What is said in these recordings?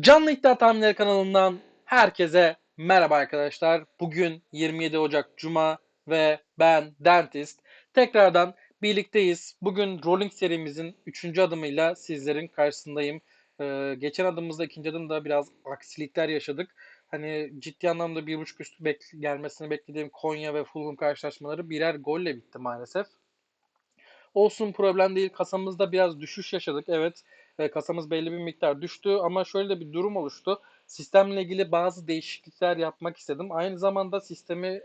Canlı İddia Tahminleri kanalından herkese merhaba arkadaşlar. Bugün 27 Ocak Cuma ve ben Dentist. Tekrardan birlikteyiz. Bugün Rolling serimizin 3. adımıyla sizlerin karşısındayım. Ee, geçen adımımızda ikinci adımda biraz aksilikler yaşadık. Hani ciddi anlamda bir buçuk üstü bek- gelmesini beklediğim Konya ve Fulham karşılaşmaları birer golle bitti maalesef. Olsun problem değil. Kasamızda biraz düşüş yaşadık. Evet e, kasamız belli bir miktar düştü ama şöyle de bir durum oluştu. Sistemle ilgili bazı değişiklikler yapmak istedim. Aynı zamanda sistemi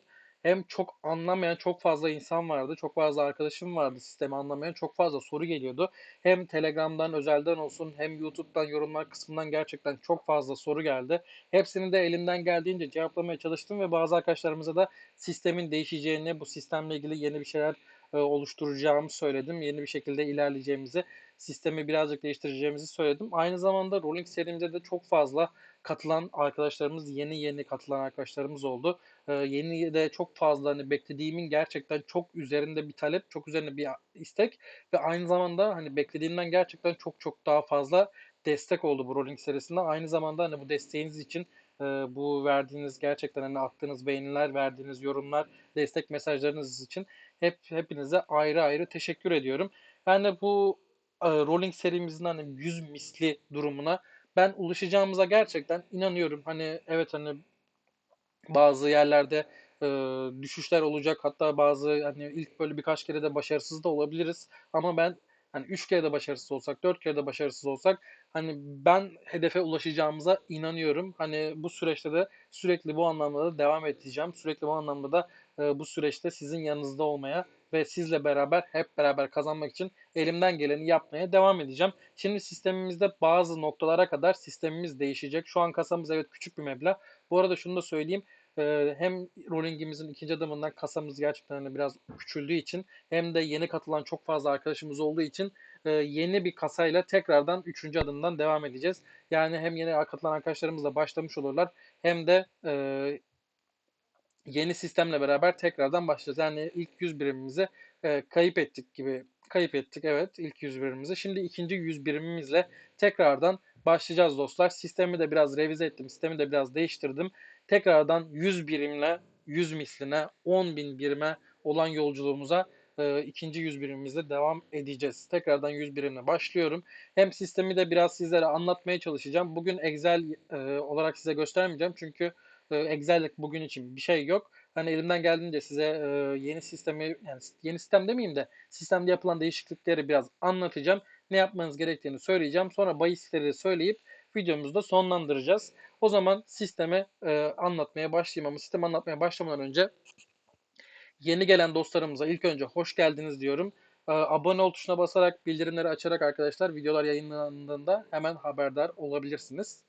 hem çok anlamayan çok fazla insan vardı. Çok fazla arkadaşım vardı sistemi anlamayan. Çok fazla soru geliyordu. Hem Telegram'dan, özelden olsun hem YouTube'dan, yorumlar kısmından gerçekten çok fazla soru geldi. Hepsini de elimden geldiğince cevaplamaya çalıştım ve bazı arkadaşlarımıza da sistemin değişeceğini, bu sistemle ilgili yeni bir şeyler e, oluşturacağımı söyledim. Yeni bir şekilde ilerleyeceğimizi, sistemi birazcık değiştireceğimizi söyledim. Aynı zamanda Rolling serimize de çok fazla katılan arkadaşlarımız, yeni yeni katılan arkadaşlarımız oldu. E, yeni de çok fazla hani beklediğimin gerçekten çok üzerinde bir talep, çok üzerinde bir istek ve aynı zamanda hani beklediğimden gerçekten çok çok daha fazla destek oldu bu Rolling serisinde. Aynı zamanda hani bu desteğiniz için e, bu verdiğiniz gerçekten hani attığınız beğeniler, verdiğiniz yorumlar, destek mesajlarınız için hep hepinize ayrı ayrı teşekkür ediyorum. Ben de bu e, Rolling serimizin hani 100 misli durumuna ben ulaşacağımıza gerçekten inanıyorum. Hani evet hani bazı yerlerde e, düşüşler olacak. Hatta bazı hani ilk böyle birkaç kere de başarısız da olabiliriz. Ama ben hani 3 kere de başarısız olsak, 4 kere de başarısız olsak hani ben hedefe ulaşacağımıza inanıyorum. Hani bu süreçte de sürekli bu anlamda da devam edeceğim. Sürekli bu anlamda da e, bu süreçte sizin yanınızda olmaya ve sizle beraber hep beraber kazanmak için elimden geleni yapmaya devam edeceğim. Şimdi sistemimizde bazı noktalara kadar sistemimiz değişecek. Şu an kasamız evet küçük bir meblağ. Bu arada şunu da söyleyeyim. Ee, hem rolling'imizin ikinci adımından kasamız gerçekten hani biraz küçüldüğü için hem de yeni katılan çok fazla arkadaşımız olduğu için e, yeni bir kasayla tekrardan üçüncü adımdan devam edeceğiz. Yani hem yeni katılan arkadaşlarımızla başlamış olurlar hem de e, yeni sistemle beraber tekrardan başlayacağız. Yani ilk 100 birimimizi e, kayıp ettik gibi kayıp ettik evet ilk 100 birimimizi. Şimdi ikinci 100 birimimizle tekrardan başlayacağız dostlar. Sistemi de biraz revize ettim. Sistemi de biraz değiştirdim. Tekrardan 100 birimle 100 misline 10 bin birime olan yolculuğumuza e, ikinci 100 birimimizle devam edeceğiz. Tekrardan 100 birimle başlıyorum. Hem sistemi de biraz sizlere anlatmaya çalışacağım. Bugün Excel e, olarak size göstermeyeceğim çünkü e, Excel'lik bugün için bir şey yok. Hani elimden geldiğince size e, yeni sistemi yani yeni sistem demeyeyim de sistemde yapılan değişiklikleri biraz anlatacağım. Ne yapmanız gerektiğini söyleyeceğim. Sonra bahisleri söyleyip videomuzu da sonlandıracağız. O zaman sistemi e, anlatmaya başlayayım ama sistemi anlatmaya başlamadan önce yeni gelen dostlarımıza ilk önce hoş geldiniz diyorum. E, abone ol tuşuna basarak bildirimleri açarak arkadaşlar videolar yayınlandığında hemen haberdar olabilirsiniz.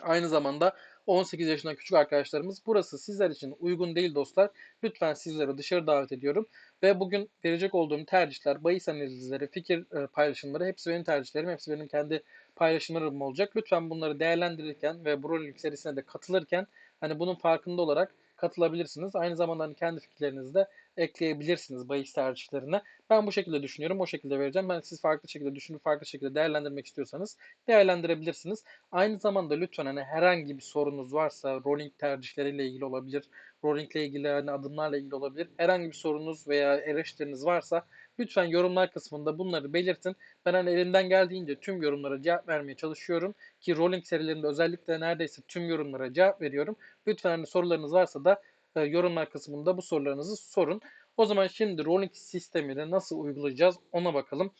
Aynı zamanda 18 yaşından küçük arkadaşlarımız burası sizler için uygun değil dostlar. Lütfen sizleri dışarı davet ediyorum. Ve bugün verecek olduğum tercihler, bahis analizleri, fikir e, paylaşımları hepsi benim tercihlerim. Hepsi benim kendi paylaşımlarım olacak. Lütfen bunları değerlendirirken ve rolling serisine de katılırken hani bunun farkında olarak katılabilirsiniz. Aynı zamanda hani kendi fikirlerinizi de ekleyebilirsiniz bahis tercihlerine. Ben bu şekilde düşünüyorum. O şekilde vereceğim. Ben siz farklı şekilde düşünüp farklı şekilde değerlendirmek istiyorsanız değerlendirebilirsiniz. Aynı zamanda lütfen hani herhangi bir sorunuz varsa rolling tercihleriyle ilgili olabilir. Rolling ile ilgili hani adımlarla ilgili olabilir. Herhangi bir sorunuz veya eleştiriniz varsa lütfen yorumlar kısmında bunları belirtin. Ben hani elimden geldiğince tüm yorumlara cevap vermeye çalışıyorum ki rolling serilerinde özellikle neredeyse tüm yorumlara cevap veriyorum. Lütfen hani sorularınız varsa da e, yorumlar kısmında bu sorularınızı sorun. O zaman şimdi rolling sistemini nasıl uygulayacağız ona bakalım.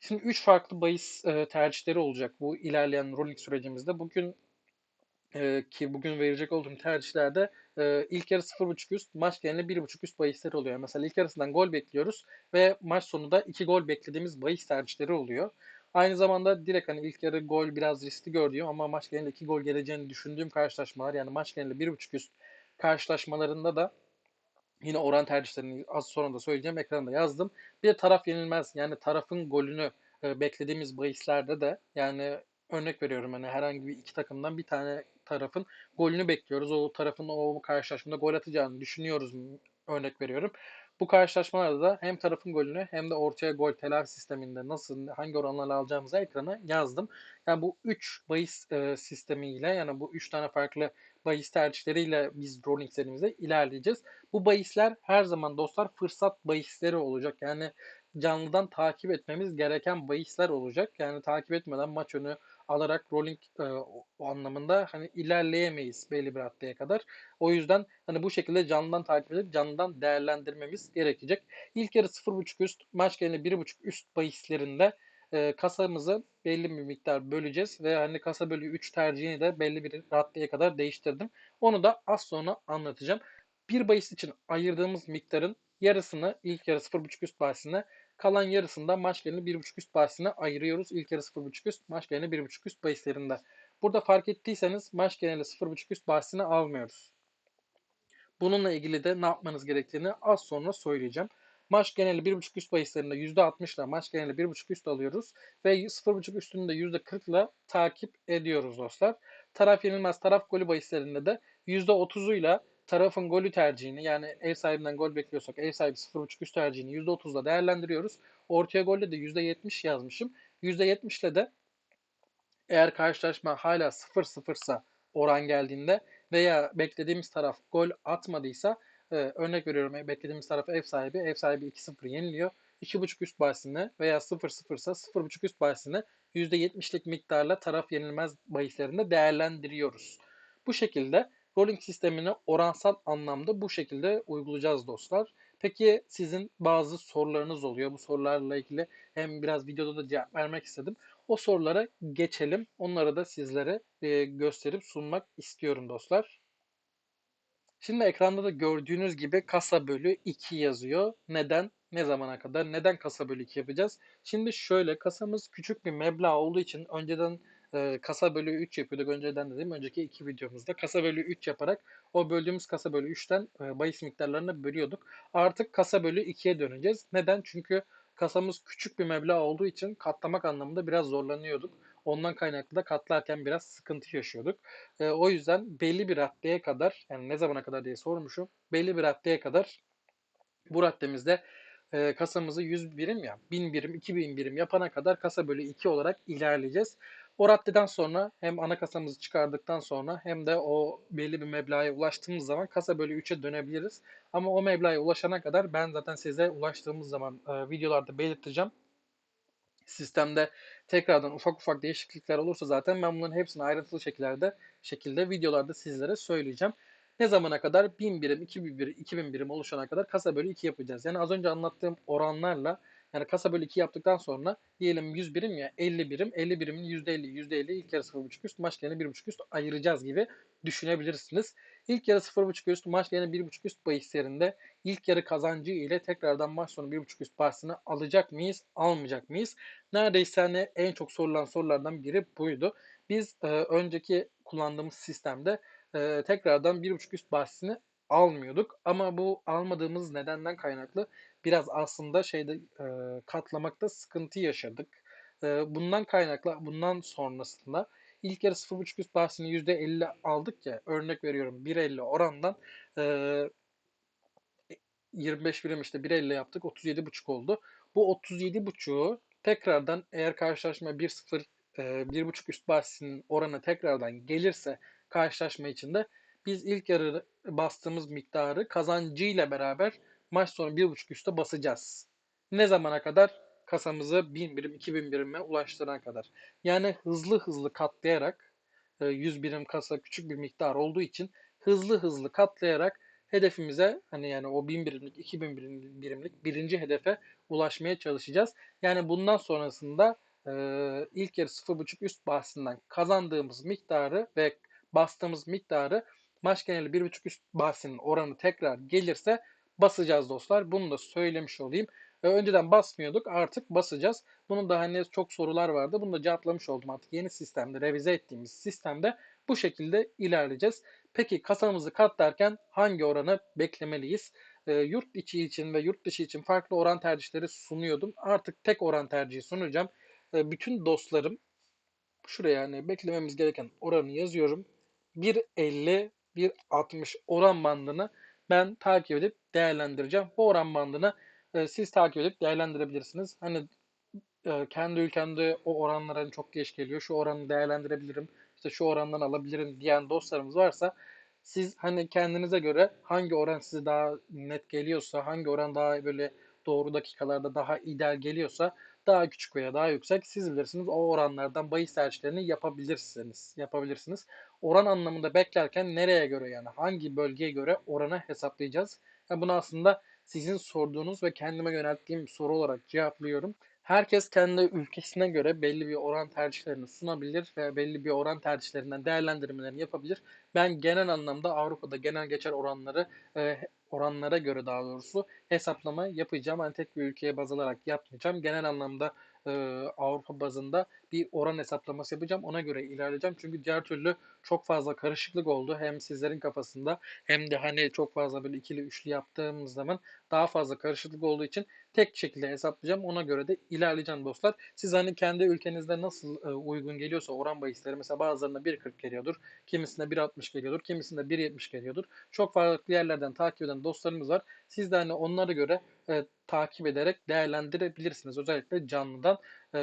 Şimdi 3 farklı bahis e, tercihleri olacak bu ilerleyen rolling sürecimizde. Bugün e, ki bugün verecek olduğum tercihlerde e, ilk yarı 0.5 üst, maç genelinde 1.5 üst bahisleri oluyor. Mesela ilk yarısından gol bekliyoruz ve maç sonunda 2 gol beklediğimiz bahis tercihleri oluyor. Aynı zamanda direkt hani ilk yarı gol biraz riskli gördüğüm ama maç genelinde 2 gol geleceğini düşündüğüm karşılaşmalar yani maç genelinde 1.5 üst karşılaşmalarında da yine oran tercihlerini az sonra da söyleyeceğim ekranda yazdım. Bir taraf yenilmez yani tarafın golünü e, beklediğimiz bahislerde de yani örnek veriyorum hani herhangi bir iki takımdan bir tane tarafın golünü bekliyoruz. O tarafın o karşılaşmada gol atacağını düşünüyoruz örnek veriyorum. Bu karşılaşmalarda da hem tarafın golünü hem de ortaya gol telafi sisteminde nasıl hangi oranlarla alacağımızı ekrana yazdım. Yani bu 3 bahis e, sistemiyle yani bu 3 tane farklı bahis tercihleriyle biz rolling serimizde ilerleyeceğiz. Bu bahisler her zaman dostlar fırsat bahisleri olacak. Yani canlıdan takip etmemiz gereken bahisler olacak. Yani takip etmeden maç önü alarak rolling e, o anlamında hani ilerleyemeyiz belli bir raddeye kadar. O yüzden hani bu şekilde canlıdan takip edip canlıdan değerlendirmemiz gerekecek. İlk yarı 0.5 üst, maç geneli 1.5 üst bahislerinde e, kasamızı belli bir miktar böleceğiz ve hani kasa bölü 3 tercihini de belli bir raddeye kadar değiştirdim. Onu da az sonra anlatacağım. Bir bahis için ayırdığımız miktarın yarısını ilk yarı 0.5 üst bahisine Kalan yarısında maç gelini 1.5 üst bahisine ayırıyoruz. İlk yarı 0.5 üst, maç gelini 1.5 üst bahislerinde. Burada fark ettiyseniz maç geneli 0.5 üst bahisine almıyoruz. Bununla ilgili de ne yapmanız gerektiğini az sonra söyleyeceğim. Maç geneli 1.5 üst bahislerinde %60 ile maç geneli 1.5 üst alıyoruz. Ve 0.5 üstünü de %40 ile takip ediyoruz dostlar. Taraf yenilmez taraf golü bahislerinde de %30'u ile tarafın golü tercihini yani ev sahibinden gol bekliyorsak ev sahibi 0.5 üst tercihini %30'la değerlendiriyoruz. Ortaya golde de %70 yazmışım. %70 ile de eğer karşılaşma hala 0-0 ise oran geldiğinde veya beklediğimiz taraf gol atmadıysa e, örnek veriyorum beklediğimiz taraf ev sahibi ev sahibi 2-0 yeniliyor. 2.5 üst bahisini veya 0-0 ise 0.5 üst bahisini %70'lik miktarla taraf yenilmez bahislerinde değerlendiriyoruz. Bu şekilde Rolling sistemini oransal anlamda bu şekilde uygulayacağız dostlar. Peki sizin bazı sorularınız oluyor. Bu sorularla ilgili hem biraz videoda da cevap vermek istedim. O sorulara geçelim. Onları da sizlere e, gösterip sunmak istiyorum dostlar. Şimdi ekranda da gördüğünüz gibi kasa bölü 2 yazıyor. Neden? Ne zamana kadar? Neden kasa bölü 2 yapacağız? Şimdi şöyle kasamız küçük bir meblağ olduğu için önceden e, kasa bölü 3 yapıyorduk önceden dedim önceki iki videomuzda. Kasa bölü 3 yaparak o böldüğümüz kasa bölü 3'ten e, bahis miktarlarını bölüyorduk. Artık kasa bölü 2'ye döneceğiz. Neden? Çünkü kasamız küçük bir meblağ olduğu için katlamak anlamında biraz zorlanıyorduk. Ondan kaynaklı da katlarken biraz sıkıntı yaşıyorduk. E, o yüzden belli bir raddeye kadar yani ne zamana kadar diye sormuşum. Belli bir raddeye kadar bu raddemizde e, kasamızı 100 birim ya 1000 birim 2000 birim yapana kadar kasa bölü 2 olarak ilerleyeceğiz. O raddeden sonra hem ana kasamızı çıkardıktan sonra hem de o belli bir meblağa ulaştığımız zaman kasa bölü 3'e dönebiliriz. Ama o meblağa ulaşana kadar ben zaten size ulaştığımız zaman e, videolarda belirteceğim. Sistemde tekrardan ufak ufak değişiklikler olursa zaten ben bunların hepsini ayrıntılı şekillerde şekilde videolarda sizlere söyleyeceğim. Ne zamana kadar? 1000 birim, 2000 birim, 2000 birim oluşana kadar kasa bölü 2 yapacağız. Yani az önce anlattığım oranlarla yani kasa bölü 2 yaptıktan sonra diyelim 100 birim ya 50 birim. 50 birimin %50, %50 ilk yarı 0.5 üst, maç yerine 1.5 üst ayıracağız gibi düşünebilirsiniz. İlk yarı 0.5 üst, maç yerine 1.5 üst bahislerinde ilk yarı kazancı ile tekrardan maç sonu 1.5 üst bahisini alacak mıyız, almayacak mıyız? Neredeyse hani en çok sorulan sorulardan biri buydu. Biz e, önceki kullandığımız sistemde e, tekrardan 1.5 üst bahisini almıyorduk. Ama bu almadığımız nedenden kaynaklı biraz aslında şeyde e, katlamakta sıkıntı yaşadık. E, bundan kaynaklı bundan sonrasında ilk yarı 0.5 üst bahsini %50 aldık ya örnek veriyorum 1.50 orandan e, 25 birim işte 1.50 yaptık 37.5 oldu. Bu 37.5'u tekrardan eğer karşılaşma 1.0 e, 1.5 üst bahsinin oranı tekrardan gelirse karşılaşma içinde biz ilk yarı bastığımız miktarı kazancıyla beraber maç sonu 1.5 üstte basacağız. Ne zamana kadar? Kasamızı 1000 birim, 2000 birime ulaştırana kadar. Yani hızlı hızlı katlayarak 100 e, birim kasa küçük bir miktar olduğu için hızlı hızlı katlayarak hedefimize hani yani o 1000 birimlik, 2000 birimlik birinci hedefe ulaşmaya çalışacağız. Yani bundan sonrasında e, ilk yarı 0.5 üst bahsinden kazandığımız miktarı ve bastığımız miktarı maç geneli 1.5 üst bahsinin oranı tekrar gelirse basacağız dostlar. Bunu da söylemiş olayım. Önceden basmıyorduk artık basacağız. Bunun da hani çok sorular vardı. Bunu da cevaplamış oldum artık. Yeni sistemde revize ettiğimiz sistemde bu şekilde ilerleyeceğiz. Peki kasamızı katlarken hangi oranı beklemeliyiz? E, yurt içi için ve yurt dışı için farklı oran tercihleri sunuyordum. Artık tek oran tercihi sunacağım. E, bütün dostlarım şuraya yani beklememiz gereken oranı yazıyorum. 1.50 1.60 oran bandını ben takip edip değerlendireceğim. Bu oran bandını e, siz takip edip değerlendirebilirsiniz. Hani e, kendi ülkemde o oranlar hani çok geç geliyor. Şu oranı değerlendirebilirim. işte şu orandan alabilirim diyen dostlarımız varsa siz hani kendinize göre hangi oran size daha net geliyorsa, hangi oran daha böyle doğru dakikalarda daha ideal geliyorsa daha küçük veya daha yüksek siz bilirsiniz. O oranlardan bahis tercihlerini yapabilirsiniz. Yapabilirsiniz. Oran anlamında beklerken nereye göre yani hangi bölgeye göre oranı hesaplayacağız? Yani bunu aslında sizin sorduğunuz ve kendime yönelttiğim soru olarak cevaplıyorum. Herkes kendi ülkesine göre belli bir oran tercihlerini sunabilir ve belli bir oran tercihlerinden değerlendirmelerini yapabilir. Ben genel anlamda Avrupa'da genel geçer oranları e, oranlara göre daha doğrusu hesaplama yapacağım. Hani tek bir ülkeye baz alarak yapmayacağım. Genel anlamda e, Avrupa bazında bir oran hesaplaması yapacağım. Ona göre ilerleyeceğim. Çünkü diğer türlü çok fazla karışıklık oldu. Hem sizlerin kafasında hem de hani çok fazla böyle ikili üçlü yaptığımız zaman daha fazla karışıklık olduğu için tek şekilde hesaplayacağım. Ona göre de ilerleyeceğim dostlar. Siz hani kendi ülkenizde nasıl e, uygun geliyorsa oran bahisleri mesela bazılarına 1.40 geliyordur. Kimisine 1.60 geliyordur. Kimisinde 1.70 geliyordur. Çok farklı yerlerden takip eden dostlarımız var. Siz de hani onlara göre e, takip ederek değerlendirebilirsiniz. Özellikle canlıdan e,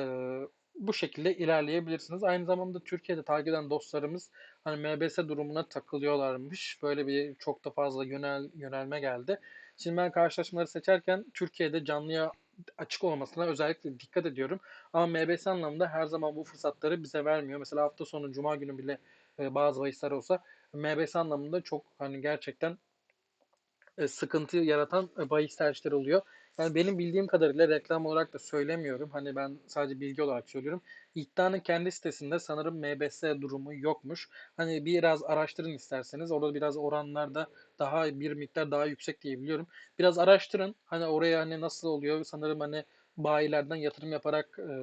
bu şekilde ilerleyebilirsiniz. Aynı zamanda Türkiye'de takip eden dostlarımız hani MBS durumuna takılıyorlarmış. Böyle bir çok da fazla yönel, yönelme geldi. Şimdi ben karşılaşmaları seçerken Türkiye'de canlıya açık olmasına özellikle dikkat ediyorum. Ama MBS anlamında her zaman bu fırsatları bize vermiyor. Mesela hafta sonu Cuma günü bile e, bazı bahisler olsa MBS anlamında çok hani gerçekten sıkıntı yaratan e, bahis tercihleri oluyor. Yani benim bildiğim kadarıyla reklam olarak da söylemiyorum. Hani ben sadece bilgi olarak söylüyorum. İddianın kendi sitesinde sanırım MBS durumu yokmuş. Hani biraz araştırın isterseniz. Orada biraz oranlarda daha bir miktar daha yüksek diye biliyorum. Biraz araştırın. Hani oraya hani nasıl oluyor? Sanırım hani bayilerden yatırım yaparak e,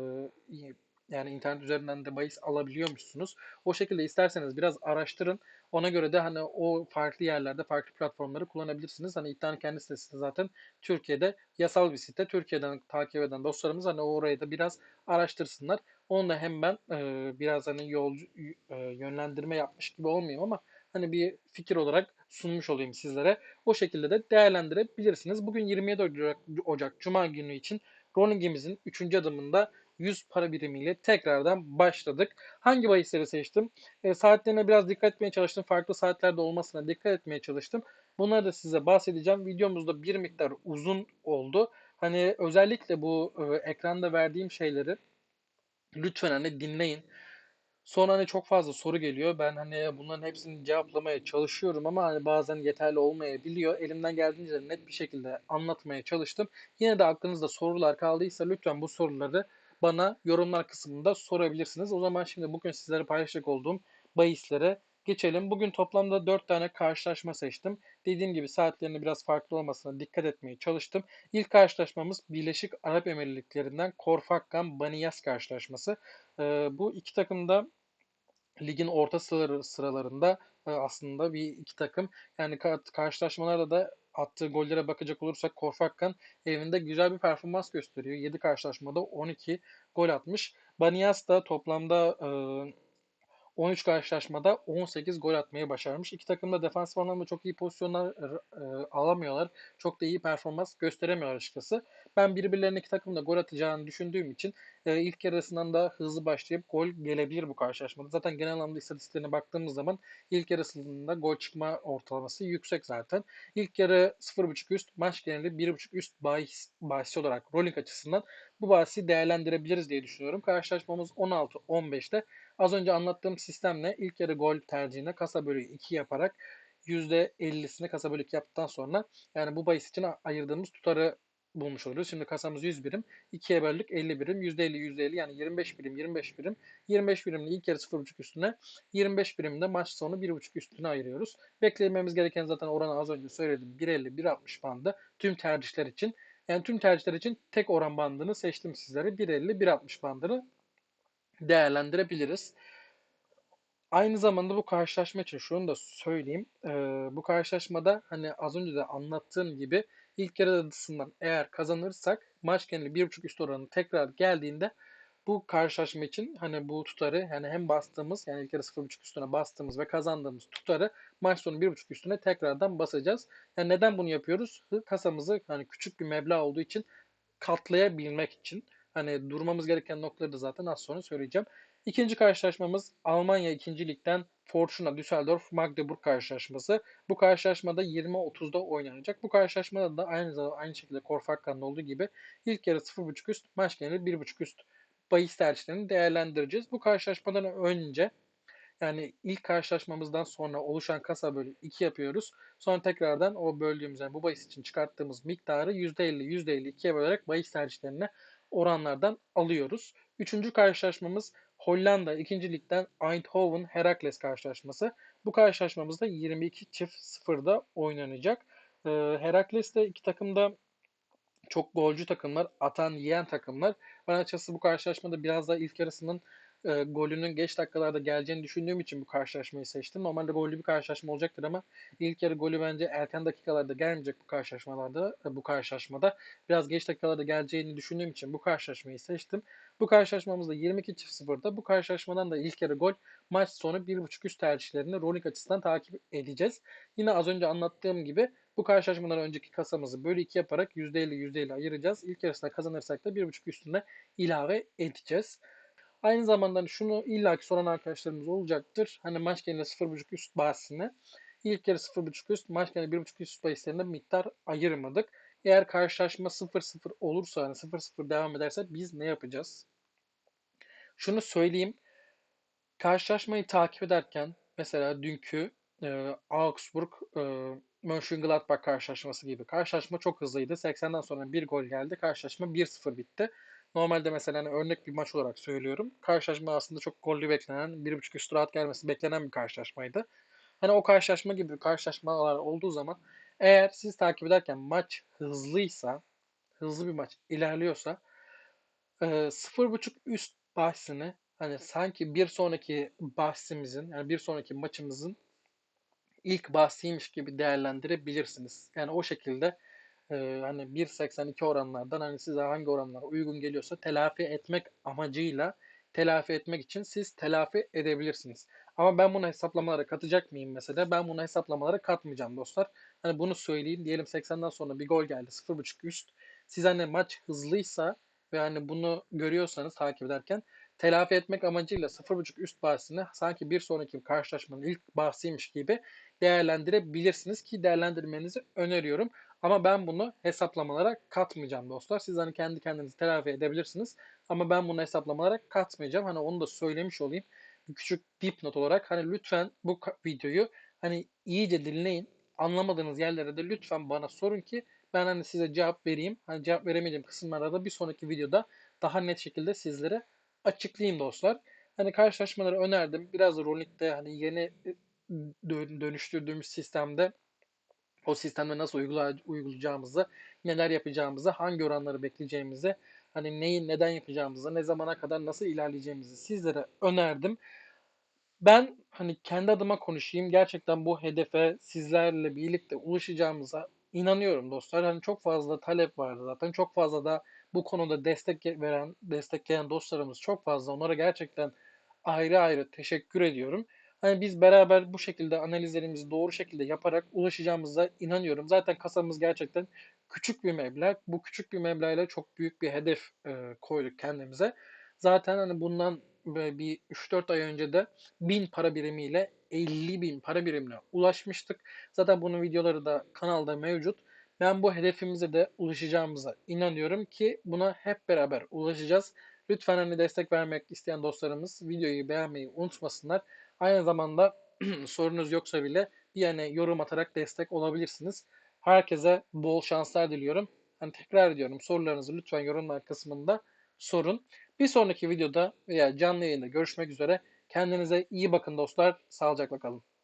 yani internet üzerinden de bahis alabiliyormuşsunuz. O şekilde isterseniz biraz araştırın. Ona göre de hani o farklı yerlerde farklı platformları kullanabilirsiniz. Hani iddianın kendi sitesi zaten Türkiye'de yasal bir site. Türkiye'den takip eden dostlarımız hani orayı da biraz araştırsınlar. Onu da hem ben e, biraz hani yolcu e, yönlendirme yapmış gibi olmayayım ama hani bir fikir olarak sunmuş olayım sizlere. O şekilde de değerlendirebilirsiniz. Bugün 27 Ocak, Ocak Cuma günü için Rolling'imizin 3. adımında 100 para birimiyle tekrardan başladık. Hangi bahisleri seçtim? E, saatlerine biraz dikkat etmeye çalıştım. Farklı saatlerde olmasına dikkat etmeye çalıştım. Bunları da size bahsedeceğim. Videomuzda bir miktar uzun oldu. Hani özellikle bu e, ekranda verdiğim şeyleri lütfen hani dinleyin. Sonra hani çok fazla soru geliyor. Ben hani bunların hepsini cevaplamaya çalışıyorum ama hani bazen yeterli olmayabiliyor. Elimden geldiğince net bir şekilde anlatmaya çalıştım. Yine de aklınızda sorular kaldıysa lütfen bu soruları bana yorumlar kısmında sorabilirsiniz. O zaman şimdi bugün sizlere paylaşacak olduğum bahislere geçelim. Bugün toplamda 4 tane karşılaşma seçtim. Dediğim gibi saatlerinin biraz farklı olmasına dikkat etmeye çalıştım. İlk karşılaşmamız Birleşik Arap Emirlikleri'nden Korfakkan Baniyas karşılaşması. Ee, bu iki takım da ligin orta sıralarında e, aslında bir iki takım. Yani karşılaşmalarda da attığı gollere bakacak olursak Korfakkan evinde güzel bir performans gösteriyor. 7 karşılaşmada 12 gol atmış. Banias da toplamda e, 13 karşılaşmada 18 gol atmayı başarmış. İki takım da defans anlamda çok iyi pozisyonlar e, alamıyorlar. Çok da iyi performans gösteremiyorlar açıkçası. Ben birbirlerine iki takım da gol atacağını düşündüğüm için e, ilk yarısından da hızlı başlayıp gol gelebilir bu karşılaşmada. Zaten genel anlamda istatistiklerine baktığımız zaman ilk yarısında gol çıkma ortalaması yüksek zaten. İlk yarı 0.5 üst, maç geneli 1.5 üst bahis, bahsi olarak rolling açısından bu bahsi değerlendirebiliriz diye düşünüyorum. Karşılaşmamız 16-15'te Az önce anlattığım sistemle ilk yarı gol tercihine kasa bölü 2 yaparak %50'sini kasa bölü 2 yaptıktan sonra yani bu bahis için ayırdığımız tutarı bulmuş oluyoruz. Şimdi kasamız 100 birim. 2'ye böldük 50 birim. %50 %50 yani 25 birim 25 birim. 25 birimli ilk yarı 0.5 üstüne 25 birimde maç sonu 1.5 üstüne ayırıyoruz. Beklememiz gereken zaten oranı az önce söyledim. 1.50 1.60 bandı tüm tercihler için. Yani tüm tercihler için tek oran bandını seçtim sizlere. 1.50 1.60 bandını değerlendirebiliriz. Aynı zamanda bu karşılaşma için şunu da söyleyeyim. Ee, bu karşılaşmada hani az önce de anlattığım gibi ilk yarı adısından eğer kazanırsak maç geneli 1.5 üst oranı tekrar geldiğinde bu karşılaşma için hani bu tutarı yani hem bastığımız yani ilk yarı 0.5 üstüne bastığımız ve kazandığımız tutarı maç sonu 1.5 üstüne tekrardan basacağız. Yani neden bunu yapıyoruz? Kasamızı hani küçük bir meblağ olduğu için katlayabilmek için. Hani durmamız gereken noktaları da zaten az sonra söyleyeceğim. İkinci karşılaşmamız Almanya 2. Lig'den Fortuna Düsseldorf Magdeburg karşılaşması. Bu karşılaşmada 20-30'da oynanacak. Bu karşılaşmada da aynı aynı şekilde Korfakkan'da olduğu gibi ilk yarı 0.5 üst, maç geneli 1.5 üst bahis tercihlerini değerlendireceğiz. Bu karşılaşmadan önce yani ilk karşılaşmamızdan sonra oluşan kasa bölü 2 yapıyoruz. Sonra tekrardan o böldüğümüz yani bu bahis için çıkarttığımız miktarı %50 %50 2'ye bölerek bahis tercihlerine oranlardan alıyoruz. Üçüncü karşılaşmamız Hollanda 2. Lig'den Eindhoven Herakles karşılaşması. Bu karşılaşmamızda 22 çift 0'da oynanacak. Ee, Herakles de iki takım da çok golcü takımlar, atan yiyen takımlar. Ben açıkçası bu karşılaşmada biraz daha ilk yarısının e, golünün geç dakikalarda geleceğini düşündüğüm için bu karşılaşmayı seçtim. Normalde gollü bir karşılaşma olacaktır ama ilk yarı golü bence erken dakikalarda gelmeyecek bu karşılaşmalarda, e, bu karşılaşmada. Biraz geç dakikalarda geleceğini düşündüğüm için bu karşılaşmayı seçtim. Bu karşılaşmamızda 22 çift 0'da. Bu karşılaşmadan da ilk yarı gol maç sonu 1.5 üst tercihlerini Rolik açısından takip edeceğiz. Yine az önce anlattığım gibi bu karşılaşmadan önceki kasamızı bölü 2 yaparak %50 %50 ayıracağız. İlk yarısında kazanırsak da 1.5 üstüne ilave edeceğiz. Aynı zamanda hani şunu illaki soran arkadaşlarımız olacaktır. Hani maç genelinde 0.5 üst bahsine. İlk yarı 0.5 üst, maç genelinde 1.5 üst bahislerinde miktar ayırmadık. Eğer karşılaşma 0-0 olursa, hani 0-0 devam ederse biz ne yapacağız? Şunu söyleyeyim. Karşılaşmayı takip ederken mesela dünkü e, Augsburg e, Mönchengladbach karşılaşması gibi. Karşılaşma çok hızlıydı. 80'den sonra bir gol geldi. Karşılaşma 1-0 bitti. Normalde mesela hani örnek bir maç olarak söylüyorum. Karşılaşma aslında çok gollü beklenen, 1.5 üst rahat gelmesi beklenen bir karşılaşmaydı. Hani o karşılaşma gibi karşılaşmalar olduğu zaman eğer siz takip ederken maç hızlıysa, hızlı bir maç ilerliyorsa 0.5 üst bahsini hani sanki bir sonraki bahsimizin yani bir sonraki maçımızın ilk bahsiymiş gibi değerlendirebilirsiniz. Yani o şekilde e, hani 1.82 oranlardan hani size hangi oranlar uygun geliyorsa telafi etmek amacıyla telafi etmek için siz telafi edebilirsiniz. Ama ben bunu hesaplamalara katacak mıyım mesela? Ben bunu hesaplamalara katmayacağım dostlar. Hani bunu söyleyeyim. Diyelim 80'den sonra bir gol geldi. 0.5 üst. Siz hani maç hızlıysa ve hani bunu görüyorsanız takip ederken telafi etmek amacıyla 0.5 üst bahsini sanki bir sonraki karşılaşmanın ilk bahsiymiş gibi değerlendirebilirsiniz ki değerlendirmenizi öneriyorum. Ama ben bunu hesaplamalara katmayacağım dostlar. Siz hani kendi kendinizi telafi edebilirsiniz. Ama ben bunu hesaplamalara katmayacağım. Hani onu da söylemiş olayım. Bir küçük dipnot olarak hani lütfen bu videoyu hani iyice dinleyin. Anlamadığınız yerlere de lütfen bana sorun ki ben hani size cevap vereyim. Hani cevap veremediğim kısımlarda da bir sonraki videoda daha net şekilde sizlere açıklayayım dostlar. Hani karşılaşmaları önerdim. Biraz da Rolik'te hani yeni dönüştürdüğümüz sistemde o sistemde nasıl uygulayacağımızı, neler yapacağımızı, hangi oranları bekleyeceğimizi, hani neyi neden yapacağımızı, ne zamana kadar nasıl ilerleyeceğimizi sizlere önerdim. Ben hani kendi adıma konuşayım. Gerçekten bu hedefe sizlerle birlikte ulaşacağımıza inanıyorum dostlar. Hani çok fazla talep vardı zaten. Çok fazla da bu konuda destek veren, destekleyen dostlarımız çok fazla. Onlara gerçekten ayrı ayrı teşekkür ediyorum. Hani biz beraber bu şekilde analizlerimizi doğru şekilde yaparak ulaşacağımıza inanıyorum. Zaten kasamız gerçekten küçük bir meblağ. Bu küçük bir meblağ çok büyük bir hedef e, koyduk kendimize. Zaten hani bundan bir 3-4 ay önce de 1000 para birimiyle 50 bin para birimine ulaşmıştık. Zaten bunun videoları da kanalda mevcut. Ben bu hedefimize de ulaşacağımıza inanıyorum ki buna hep beraber ulaşacağız. Lütfen hani destek vermek isteyen dostlarımız videoyu beğenmeyi unutmasınlar. Aynı zamanda sorunuz yoksa bile bir yani yorum atarak destek olabilirsiniz. Herkese bol şanslar diliyorum. Hani tekrar ediyorum sorularınızı lütfen yorumlar kısmında sorun. Bir sonraki videoda veya canlı yayında görüşmek üzere. Kendinize iyi bakın dostlar. Sağlıcakla kalın.